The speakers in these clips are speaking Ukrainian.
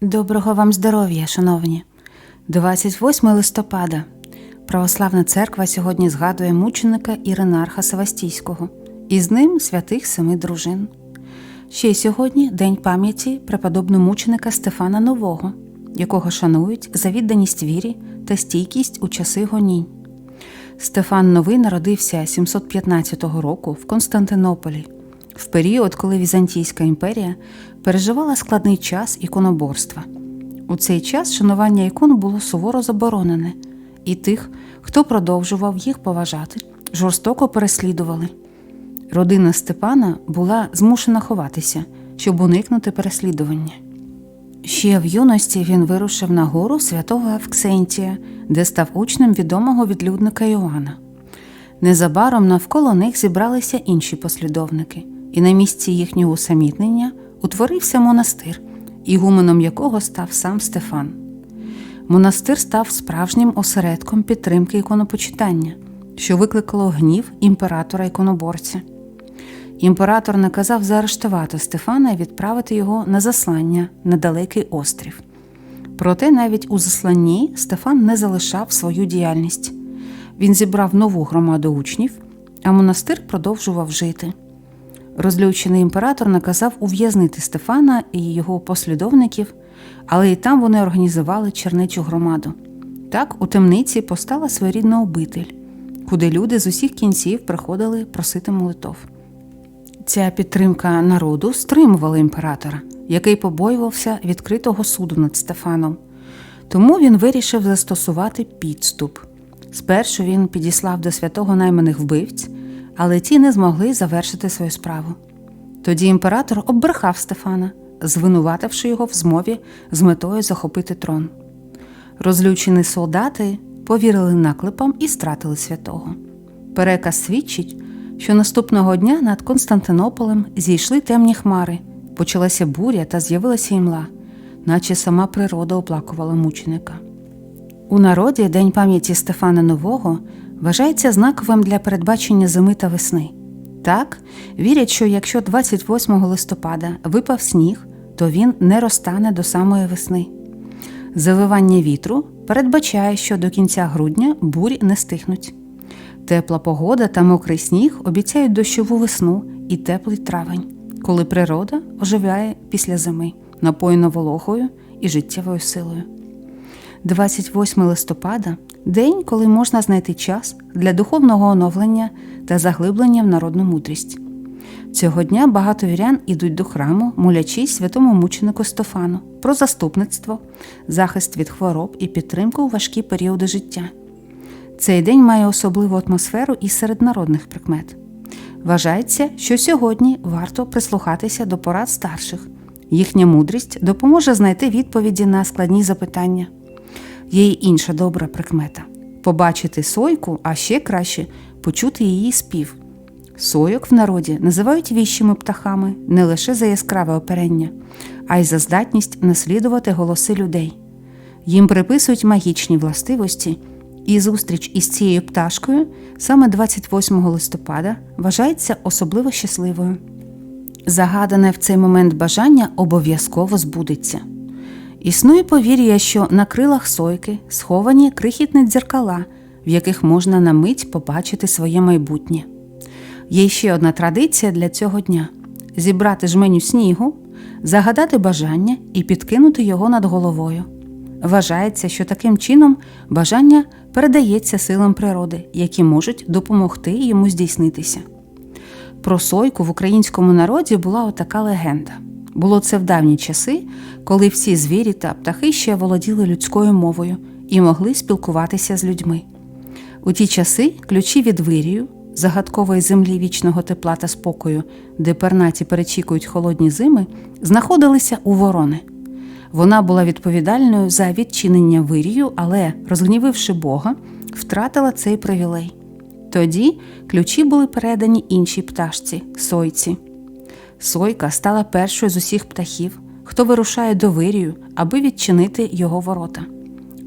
Доброго вам здоров'я, шановні. 28 листопада. Православна церква сьогодні згадує мученика Іринарха Савастійського, і з ним святих семи дружин. Ще й сьогодні день пам'яті преподобномученика Стефана Нового, якого шанують за відданість вірі та стійкість у часи гонінь. Стефан Новий народився 715 року в Константинополі, в період, коли Візантійська імперія переживала складний час іконоборства. У цей час шанування ікон було суворо заборонене, і тих, хто продовжував їх поважати, жорстоко переслідували. Родина Степана була змушена ховатися, щоб уникнути переслідування. Ще в юності він вирушив на гору святого Авксентія, де став учнем відомого відлюдника Іоанна. Незабаром навколо них зібралися інші послідовники, і на місці їхнього усамітнення утворився монастир, ігуменом якого став сам Стефан. Монастир став справжнім осередком підтримки іконопочитання, що викликало гнів імператора іконоборця. Імператор наказав заарештувати Стефана і відправити його на заслання на далекий острів. Проте навіть у засланні Стефан не залишав свою діяльність. Він зібрав нову громаду учнів, а монастир продовжував жити. Розлючений імператор наказав ув'язнити Стефана і його послідовників, але і там вони організували чернечу громаду. Так у темниці постала своєрідна обитель, куди люди з усіх кінців приходили просити молитов. Ця підтримка народу стримувала імператора, який побоювався відкритого суду над Стефаном. Тому він вирішив застосувати підступ. Спершу він підіслав до святого найманих вбивць, але ті не змогли завершити свою справу. Тоді імператор оббрехав Стефана, звинувативши його в змові з метою захопити трон. Розлючені солдати повірили наклепам і стратили святого. Переказ свідчить, що наступного дня над Константинополем зійшли темні хмари, почалася буря та з'явилася імла, наче сама природа оплакувала мученика. У народі День пам'яті Стефана Нового вважається знаковим для передбачення зими та весни. Так, вірять, що якщо 28 листопада випав сніг, то він не розтане до самої весни. Завивання вітру передбачає, що до кінця грудня бурі не стихнуть. Тепла погода та мокрий сніг обіцяють дощову весну і теплий травень, коли природа оживляє після зими, напоєна вологою і життєвою силою. 28 листопада день, коли можна знайти час для духовного оновлення та заглиблення в народну мудрість. Цього дня багато вірян ідуть до храму, молячись святому мученику Стефану про заступництво, захист від хвороб і підтримку у важкі періоди життя. Цей день має особливу атмосферу і серед народних прикмет. Вважається, що сьогодні варто прислухатися до порад старших. Їхня мудрість допоможе знайти відповіді на складні запитання. Є й інша добра прикмета побачити сойку, а ще краще почути її спів. Сойок в народі називають віщими птахами не лише за яскраве оперення, а й за здатність наслідувати голоси людей. Їм приписують магічні властивості, і зустріч із цією пташкою саме 28 листопада вважається особливо щасливою. Загадане в цей момент бажання обов'язково збудеться. Існує повір'я, що на крилах сойки сховані крихітні дзеркала, в яких можна на мить побачити своє майбутнє. Є ще одна традиція для цього дня зібрати жменю снігу, загадати бажання і підкинути його над головою. Вважається, що таким чином бажання передається силам природи, які можуть допомогти йому здійснитися. Про сойку в українському народі була отака легенда. Було це в давні часи, коли всі звірі та птахи ще володіли людською мовою і могли спілкуватися з людьми. У ті часи ключі від вирію, загадкової землі вічного тепла та спокою, де пернаті перечікують холодні зими, знаходилися у ворони. Вона була відповідальною за відчинення вирію, але, розгнівивши Бога, втратила цей привілей. Тоді ключі були передані іншій пташці сойці. Сойка стала першою з усіх птахів, хто вирушає до вирію, аби відчинити його ворота.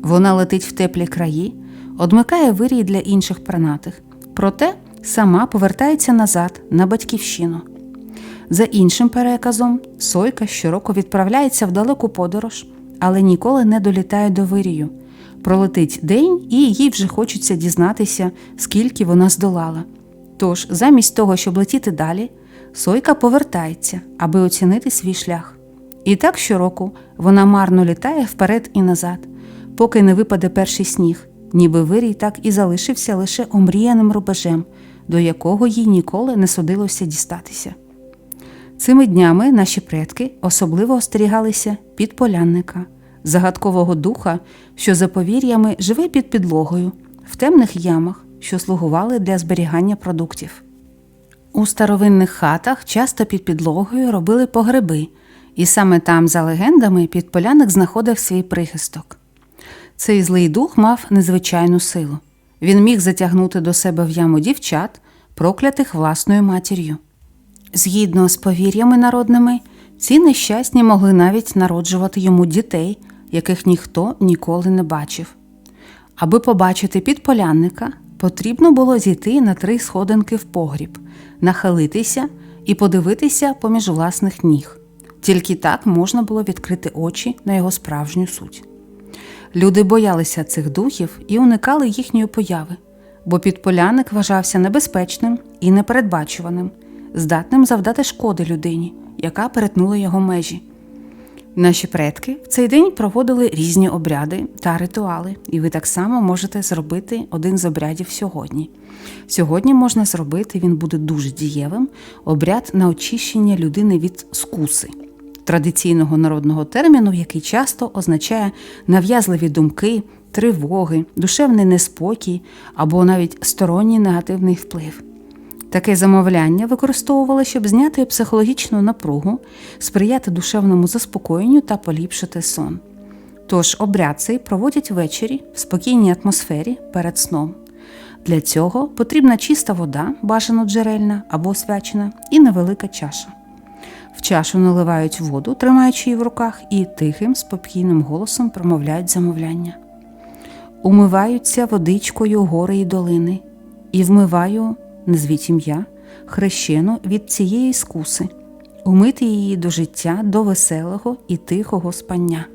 Вона летить в теплі краї, одмикає вирій для інших пернатих, проте сама повертається назад на батьківщину. За іншим переказом, сойка щороку відправляється в далеку подорож, але ніколи не долітають до вирію. Пролетить день, і їй вже хочеться дізнатися, скільки вона здолала. Тож, замість того, щоб летіти далі, сойка повертається, аби оцінити свій шлях. І так щороку вона марно літає вперед і назад, поки не випаде перший сніг, ніби вирій так і залишився лише омріяним рубежем, до якого їй ніколи не судилося дістатися. Цими днями наші предки особливо остерігалися підполянника, загадкового духа, що за повір'ями живе під підлогою, в темних ямах, що слугували для зберігання продуктів. У старовинних хатах часто під підлогою робили погреби, і саме там, за легендами, підполяник знаходив свій прихисток. Цей злий дух мав незвичайну силу. Він міг затягнути до себе в яму дівчат, проклятих власною матір'ю. Згідно з повір'ями народними, ці нещасні могли навіть народжувати йому дітей, яких ніхто ніколи не бачив. Аби побачити підполянника, потрібно було зійти на три сходинки в погріб, нахилитися і подивитися поміж власних ніг. Тільки так можна було відкрити очі на його справжню суть. Люди боялися цих духів і уникали їхньої появи, бо підполяник вважався небезпечним і непередбачуваним, здатним завдати шкоди людині, яка перетнула його межі. Наші предки в цей день проводили різні обряди та ритуали, і ви так само можете зробити один з обрядів сьогодні. Сьогодні можна зробити, він буде дуже дієвим, обряд на очищення людини від скуси, традиційного народного терміну, який часто означає нав'язливі думки, тривоги, душевний неспокій або навіть сторонній негативний вплив. Таке замовляння використовували, щоб зняти психологічну напругу, сприяти душевному заспокоєнню та поліпшити сон. Тож обряд цей проводять ввечері в спокійній атмосфері перед сном. Для цього потрібна чиста вода, бажано джерельна або освячена, і невелика чаша. В чашу наливають воду, тримаючи її в руках, і тихим, спокійним голосом промовляють замовляння. Умиваються водичкою гори і долини, і вмиваю назвіть ім'я, хрещену від цієї скуси, умити її до життя, до веселого і тихого спання.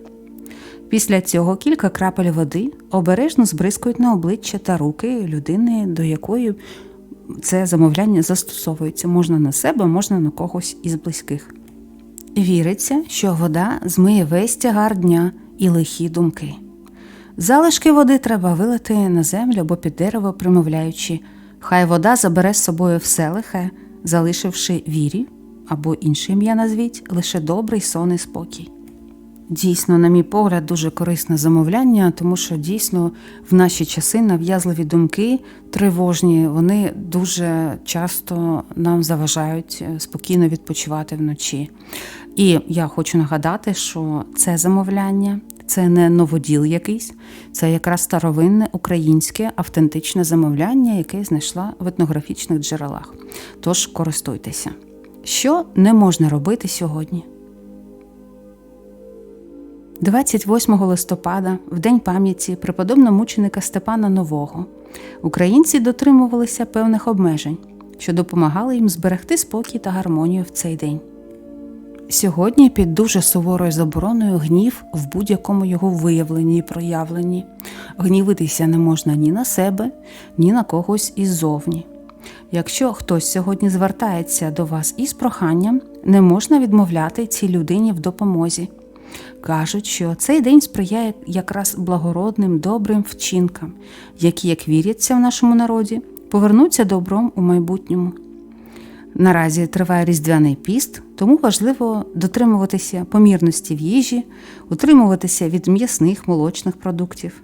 Після цього кілька крапель води обережно збризкують на обличчя та руки людини, до якої це замовляння застосовується можна на себе, можна на когось із близьких. Віриться, що вода змиє весь тягар дня і лихі думки. Залишки води треба вилити на землю або під дерево, примовляючи Хай вода забере з собою все лихе, залишивши вірі або інше ім'я назвіть, лише добрий сон і спокій. Дійсно, на мій погляд, дуже корисне замовляння, тому що дійсно в наші часи нав'язливі думки тривожні, вони дуже часто нам заважають е, спокійно відпочивати вночі. І я хочу нагадати, що це замовляння це не новоділ якийсь, це якраз старовинне українське автентичне замовляння, яке знайшла в етнографічних джерелах. Тож користуйтеся. Що не можна робити сьогодні? 28 листопада, в день пам'яті преподобного мученика Степана Нового, українці дотримувалися певних обмежень, що допомагали їм зберегти спокій та гармонію в цей день. Сьогодні під дуже суворою забороною гнів в будь-якому його виявленні і проявленні. Гнівитися не можна ні на себе, ні на когось іззовні. Якщо хтось сьогодні звертається до вас із проханням, не можна відмовляти цій людині в допомозі. Кажуть, що цей день сприяє якраз благородним, добрим вчинкам, які, як віряться в нашому народі, повернуться добром у майбутньому. Наразі триває різдвяний піст, тому важливо дотримуватися помірності в їжі, утримуватися від м'ясних молочних продуктів.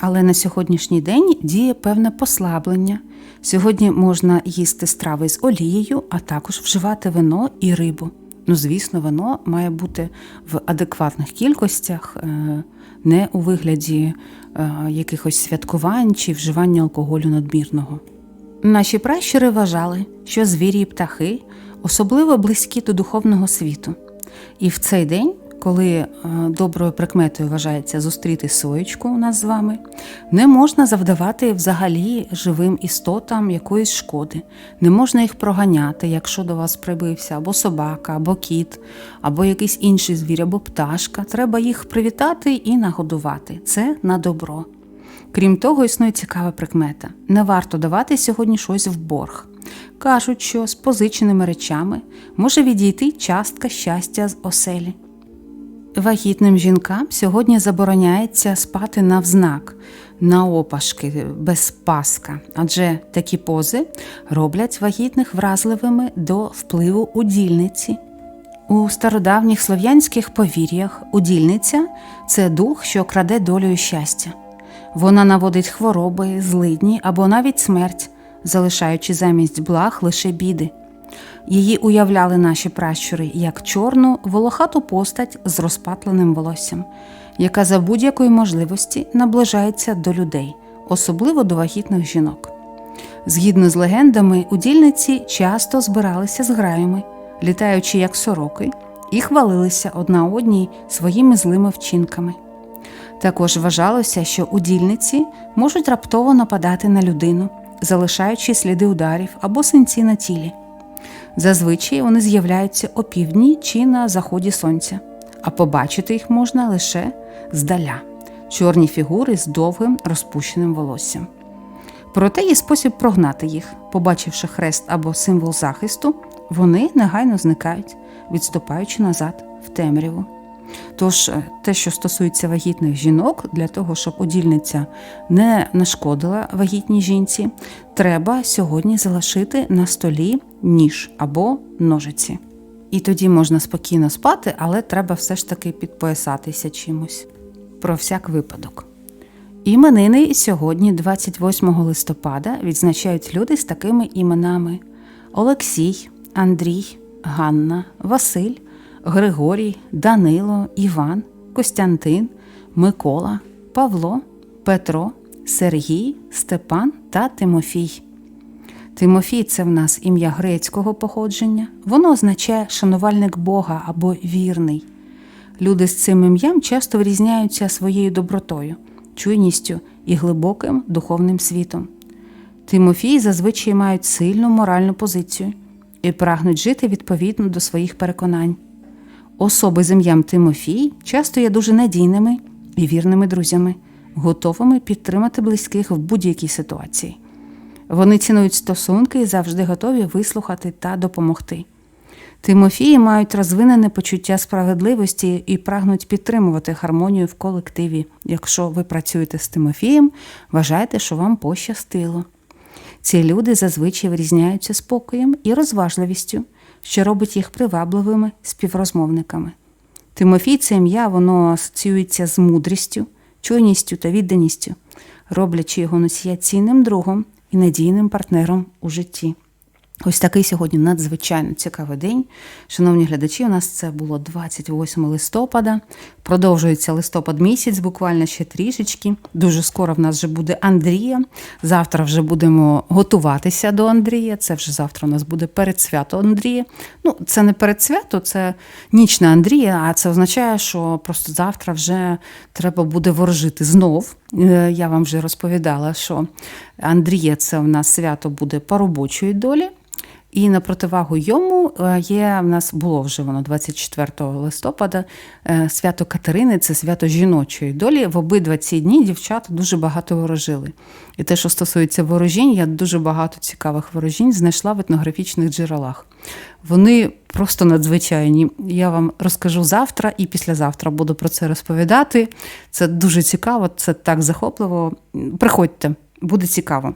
Але на сьогоднішній день діє певне послаблення. Сьогодні можна їсти страви з олією, а також вживати вино і рибу. Ну, звісно, вино має бути в адекватних кількостях, е, не у вигляді е, якихось святкувань чи вживання алкоголю надмірного. Наші пращури вважали, що звірі і птахи особливо близькі до духовного світу, і в цей день, коли е, доброю прикметою вважається зустріти соєчку у нас з вами, не можна завдавати взагалі живим істотам якоїсь шкоди. Не можна їх проганяти, якщо до вас прибився або собака, або кіт, або якийсь інший звір, або пташка. Треба їх привітати і нагодувати. Це на добро. Крім того, існує цікава прикмета: не варто давати сьогодні щось в борг. Кажуть, що з позиченими речами може відійти частка щастя з оселі. Вагітним жінкам сьогодні забороняється спати навзнак, на опашки, без паска, адже такі пози роблять вагітних вразливими до впливу удільниці. У стародавніх слов'янських повір'ях удільниця це дух, що краде долю щастя. Вона наводить хвороби, злидні або навіть смерть, залишаючи замість благ лише біди. Її уявляли наші пращури як чорну, волохату постать з розпатленим волоссям, яка за будь-якої можливості наближається до людей, особливо до вагітних жінок. Згідно з легендами, удільниці часто збиралися з граями, літаючи як сороки, і хвалилися одна одній своїми злими вчинками. Також вважалося, що удільниці можуть раптово нападати на людину, залишаючи сліди ударів або синці на тілі. Зазвичай вони з'являються опівдні чи на заході сонця, а побачити їх можна лише здаля чорні фігури з довгим розпущеним волоссям. Проте є спосіб прогнати їх, побачивши хрест або символ захисту, вони негайно зникають, відступаючи назад в темряву. Тож, е, те, що стосується вагітних жінок, для того, щоб удільниця не нашкодила вагітній жінці, треба сьогодні залишити на столі ніж або ножиці. І тоді можна спокійно спати, але треба все ж таки підпоясатися чимось. Про всяк випадок. Іменини сьогодні, 28 листопада, відзначають люди з такими іменами: Олексій, Андрій, Ганна, Василь, Григорій, Данило, Іван, Костянтин, Микола, Павло, Петро, Сергій, Степан та Тимофій. Тимофій це в нас ім'я грецького походження. Воно означає шанувальник Бога або вірний. Люди з цим ім'ям часто вирізняються своєю добротою, чуйністю і глибоким духовним світом. Тимофій зазвичай мають сильну моральну позицію і прагнуть жити відповідно до своїх переконань. Особи з ім'ям Тимофій часто є дуже надійними і вірними друзями, готовими підтримати близьких в будь-якій ситуації. Вони цінують стосунки і завжди готові вислухати та допомогти. Тимофії мають розвинене почуття справедливості і прагнуть підтримувати гармонію в колективі. Якщо ви працюєте з Тимофієм, вважайте, що вам пощастило. Ці люди зазвичай вирізняються спокоєм і розважливістю, що робить їх привабливими співрозмовниками. Тимофій це ім'я воно асоціюється з мудрістю, чуйністю та відданістю, роблячи його носія цінним другом і надійним партнером у житті. Ось такий сьогодні надзвичайно цікавий день. Шановні глядачі, у нас це було 28 листопада. Продовжується листопад місяць, буквально ще трішечки. Дуже скоро в нас вже буде Андрія. Завтра вже будемо готуватися до Андрія. Це вже завтра у нас буде передсвято Андрія. Ну, це не передсвято, це ніч на Андрія, а це означає, що просто завтра вже треба буде ворожити знов. Е, я вам вже розповідала, що Андрія це в нас свято буде по робочої долі. І на противагу йому е, є в нас було вже воно 24 листопада. е, Свято Катерини це свято жіночої долі. В обидва ці дні дівчата дуже багато ворожили. І те, що стосується ворожінь, я дуже багато цікавих ворожінь знайшла в етнографічних джерелах. Вони просто надзвичайні. Я вам розкажу завтра і післязавтра буду про це розповідати. Це дуже цікаво, це так захопливо. Приходьте, буде цікаво.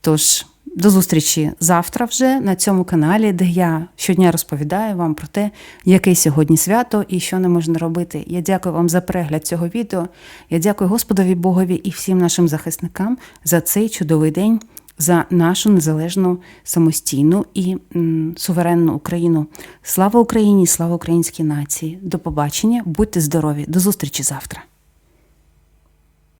Тож. До зустрічі завтра вже на цьому каналі, де я щодня розповідаю вам про те, яке сьогодні свято і що не можна робити. Я дякую вам за перегляд цього відео. Я дякую Господові Богові і всім нашим захисникам за цей чудовий день, за нашу незалежну, самостійну і суверенну Україну. Слава Україні! Слава українській нації! До побачення, будьте здорові, до зустрічі завтра.